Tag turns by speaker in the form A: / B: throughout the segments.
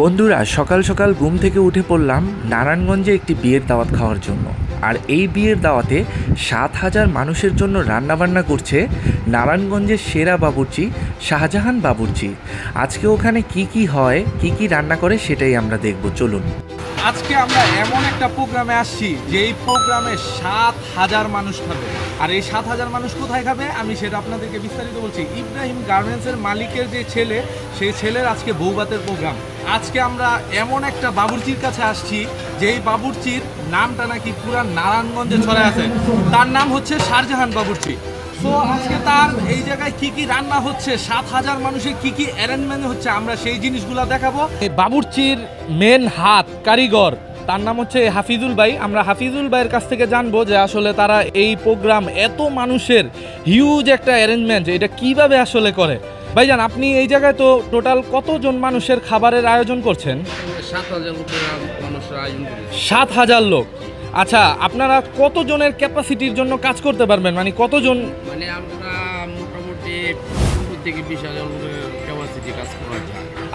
A: বন্ধুরা, সকাল সকাল ঘুম থেকে উঠে পড়লাম নারায়ণগঞ্জে একটি বিয়ের দাওয়াত খাওয়ার জন্য। আর এই বিয়ের দাওয়াতে সাত হাজার মানুষের জন্য রান্নাবান্না করছে নারায়ণগঞ্জের সেরা বাবুর্চি, শাহজাহান বাবুর্চি। আজকে ওখানে কি কি হয়, কি কি রান্না করে সেটাই আমরা দেখব, চলুন।
B: আজকে আমরা এমন একটা প্রোগ্রামে আসছি যে এই প্রোগ্রামে সাত হাজার মানুষ খাবে। আর এই সাত হাজার মানুষ কোথায় খাবে? আমি সেটা আপনাদেরকে বিস্তারিত বলছি। ইব্রাহিম গার্মেন্টসের মালিকের যে ছেলে সেই ছেলের আজকে বৌবাতের প্রোগ্রাম। আজকে আমরা এমন একটা বাবুর্চির কাছে আসছি যে এই বাবুর্চির নামটা নাকি পুরা নারায়ণগঞ্জে ছড়ায় আছে। তার নাম হচ্ছে শাহজাহান বাবুর্চি। সো আজকে তার এই জায়গায় কি কি রান্না হচ্ছে, সাত হাজার মানুষের কি কি অ্যারেঞ্জমেন্ট হচ্ছে, আমরা সেই জিনিসগুলো দেখাবো। এই বাবুর্চির মেন হাত, কারিগর, তার নাম হচ্ছে হাফিজুল ভাই। আমরা হাফিজুল ভাইয়ের কাছ থেকে জানব যে আসলে তারা এই প্রোগ্রাম এত মানুষের হিউজ একটা অ্যারেঞ্জমেন্ট এটা কীভাবে আসলে করে। ভাইজান আপনি এই জায়গায় তো টোটাল কতজন মানুষের খাবারের আয়োজন করছেন?
C: সাত হাজার
B: লোক। আচ্ছা আপনারা কতজনের ক্যাপাসিটির জন্য কাজ করতে পারবেন? মানে কতজন?
C: মানে আমরা মোটামুটি থেকে বিশ হাজার ক্যাপাসিটি কাজ করা।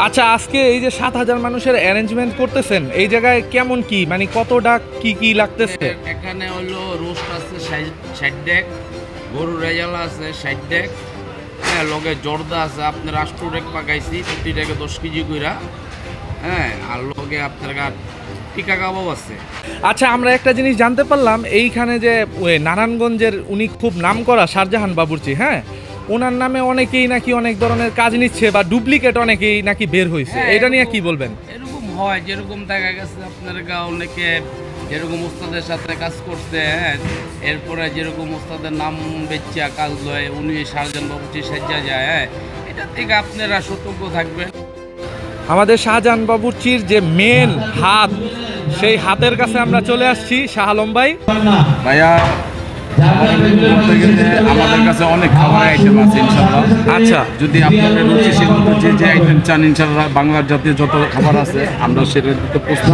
B: আচ্ছা আজকে এই যে সাত হাজার মানুষের অ্যারেঞ্জমেন্ট করতেছেন এই জায়গায় কেমন কি? মানে কতটা কি কি লাগতেছে?
C: এখানে হলো রোস্ট আছে ষাট ডেক গরুর রেজালা আছে ষাট ডেক। হ্যাঁ লগে জর্দা আছে আপনার রাষ্ট্র ডেক পাকাইছি প্রতি ডেকে দশ কেজি কইরা। হ্যাঁ আর লগে আপনার টিকা কাবাব আছে।
B: আচ্ছা আমরা একটা জিনিস জানতে পারলাম এইখানে যে নারায়ণগঞ্জের উনি খুব নাম করা শাহজাহান বাবুর্চি হ্যাঁ? ওনার নামে অনেকেই নাকি অনেক ধরনের কাজ নিচ্ছে বা ডুপ্লিকেট অনেকেই নাকি বের হয়েছে
C: হ্যাঁ,
B: এটা নিয়ে কি বলবেন?
C: এরকম হয় যেরকম দেখা গেছে আপনার গা অনেকে যেরকম ওস্তাদের সাথে কাজ করছেন হ্যাঁ এরপরে যেরকম ওস্তাদের নাম বেচা কাজ লয় উনি সার্জন পঁচিশ সাজ্জা যায় হ্যাঁ এটা থেকে আপনারা সতর্ক থাকবেন।
B: আমাদের শাহজাহান বাবুর্চির যে মেন হাত সেই হাতের কাছে আমরা চলে আসছি শাহ আলম ভাই।
D: ভাইয়া আমাদের কাছে অনেক খাবার আইটেম আছে ইনশাল্লাহ
B: আচ্ছা।
D: যদি আপনাদের রুচি সেগুলো যে যে আইটেম চান ইনশাল্লাহ বাংলার জাতীয় যত খাবার আছে আমরা সেটা দিতে প্রস্তুত।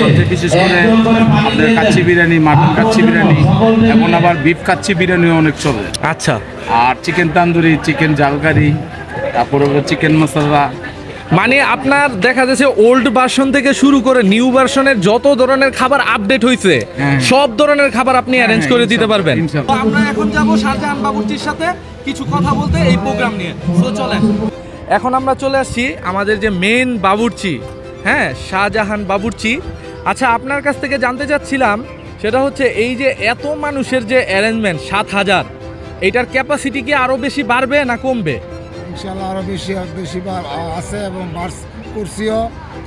D: সবচেয়ে বিশেষ করে আপনার কাচ্চি বিরিয়ানি মাটন কাচ্চি বিরিয়ানি এখন আবার বিফ কাচ্চি বিরিয়ানিও অনেক চলে।
B: আচ্ছা।
D: আর চিকেন তান্দুরি চিকেন জালকারি তারপরে চিকেন মশলা
B: মানে আপনার দেখা যাচ্ছে ওল্ড ভার্সন থেকে শুরু করে নিউ ভার্সনের যত ধরনের খাবার আপডেট হয়েছে
D: হ্যাঁ।
B: সব ধরনের খাবার আপনি অ্যারেঞ্জ করে দিতে পারবেন। আমরা এখন যাব শাহজাহান বাবুর্চির সাথে কিছু কথা বলতে এই প্রোগ্রাম নিয়ে। তো চলেন। এখন আমরা চলে আসছি আমাদের যে মেন বাবুর্চি হ্যাঁ শাহজাহান বাবুর্চি। আচ্ছা আপনার কাছ থেকে জানতে চাচ্ছিলাম সেটা হচ্ছে এই যে এত মানুষের যে অ্যারেঞ্জমেন্ট সাত হাজার এইটার ক্যাপাসিটি কি আরও বেশি বাড়বে না কমবে?
E: ইনশাল্লাহ আরও বেশি আছে বা- আছে এবং বার্স করছিও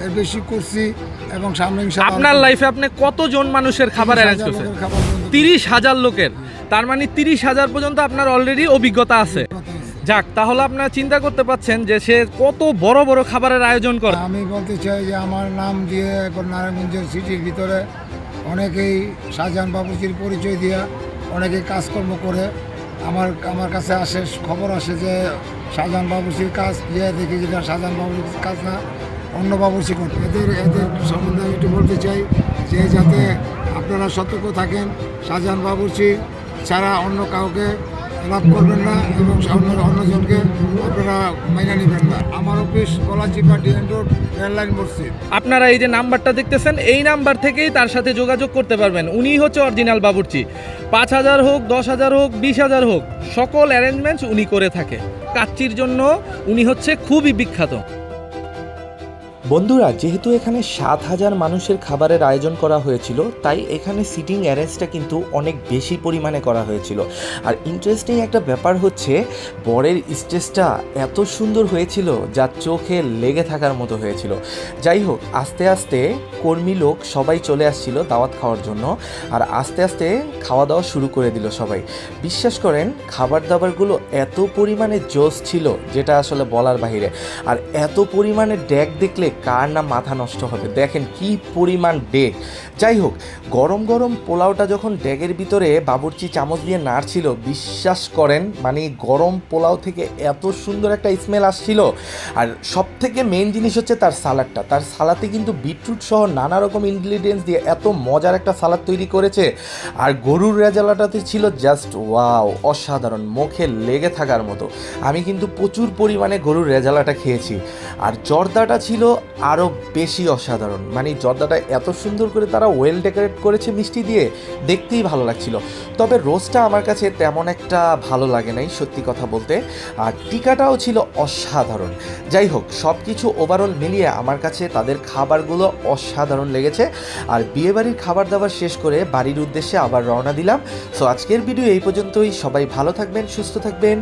E: এর বেশি করছি এবং সামনে
B: আপনার লাইফে আপনি কতজন মানুষের খাবার অ্যারেঞ্জ করছেন? তিরিশ হাজার লোকের। তার মানে তিরিশ হাজার পর্যন্ত আপনার অলরেডি অভিজ্ঞতা আছে। যাক তাহলে আপনারা চিন্তা করতে পাচ্ছেন যে সে কত বড় বড় খাবারের আয়োজন করে।
E: আমি বলতে চাই যে আমার নাম দিয়ে এখন নারায়ণগঞ্জের সিটির ভিতরে অনেকেই শাহজাহান বাবুজির পরিচয় দিয়া অনেকেই কাজকর্ম করে। আমার আমার কাছে আসে, খবর আসে যে শাহজাহান বাবুসির কাজ যে দেখি যেটা শাহজাহান বাবুসির কাজ না, অন্য বাবুসি করে এদের এদের সম্বন্ধে আমি একটু বলতে চাই যে যাতে আপনারা সতর্ক থাকেন শাহজাহান বাবুসি ছাড়া অন্য কাউকে লাভ করবেন না এবং অন্য অন্যজনকে আপনারা মাইনা নেবেন না। আমার অফিস কলাচি ডিএন রোড, রেললাইন মসজিদ।
B: আপনারা এই যে নাম্বারটা দেখতেছেন, এই নাম্বার থেকেই তার সাথে যোগাযোগ করতে পারবেন। উনি হচ্ছে অরিজিনাল বাবুর্চি। পাঁচ হাজার হোক, দশ হাজার হোক, বিশ হাজার হোক, সকল অ্যারেঞ্জমেন্টস উনি করে থাকে। কাচ্চির জন্য উনি হচ্ছে খুবই বিখ্যাত।
A: বন্ধুরা, যেহেতু এখানে সাত হাজার মানুষের খাবারের আয়োজন করা হয়েছিল, তাই এখানে সিটিং অ্যারেঞ্জটা কিন্তু অনেক বেশি পরিমাণে করা হয়েছিল। আর ইন্টারেস্টিং একটা ব্যাপার হচ্ছে, বরের স্টেজটা এত সুন্দর হয়েছিল যা চোখে লেগে থাকার মতো হয়েছিল। যাই হোক, আস্তে আস্তে কর্মী লোক সবাই চলে আসছিল দাওয়াত খাওয়ার জন্য, আর আস্তে আস্তে খাওয়া দাওয়া শুরু করে দিল সবাই। বিশ্বাস করেন, খাবার দাবারগুলো এত পরিমাণে জোস ছিল, যেটা আসলে বলার বাহিরে। আর এত পরিমাণে ডেক দেখলে কার না মাথা নষ্ট হবে? দেখেন কি পরিমাণ ডেক যাই হোক গরম গরম পোলাওটা যখন ড্যাগের ভিতরে বাবুর্চি চামচ দিয়ে নাড়ছিল, বিশ্বাস করেন মানে গরম পোলাও থেকে এত সুন্দর একটা স্মেল আসছিল। আর সব থেকে মেন জিনিস হচ্ছে তার সালাডটা। তার সালাতে কিন্তু বিটরুট সহ নানা রকম ইনগ্রিডিয়েন্টস দিয়ে এত মজার একটা সালাদ তৈরি করেছে। আর গরুর রেজালাটাতে ছিল জাস্ট ওয়াও অসাধারণ, মুখে লেগে থাকার মতো। আমি কিন্তু প্রচুর পরিমাণে গরুর রেজালাটা খেয়েছি। আর জর্দাটা ছিল আরও বেশি অসাধারণ। মানে জর্দাটা এত সুন্দর করে তারা ওয়েল ডেকোরেট করেছে মিষ্টি দিয়ে, দেখতেই ভালো লাগছিল। তবে রোস্টটা আমার কাছে তেমন একটা ভালো লাগে নাই, সত্যি কথা বলতে। আর টিকাটাও ছিল অসাধারণ। যাই হোক সব কিছু ওভারঅল মিলিয়ে আমার কাছে তাদের খাবারগুলো অসাধারণ লেগেছে। আর বিয়েবাড়ির খাবার দাবার শেষ করে বাড়ির উদ্দেশ্যে আবার রওনা দিলাম। সো আজকের ভিডিও এই পর্যন্তই। সবাই ভালো থাকবেন, সুস্থ থাকবেন।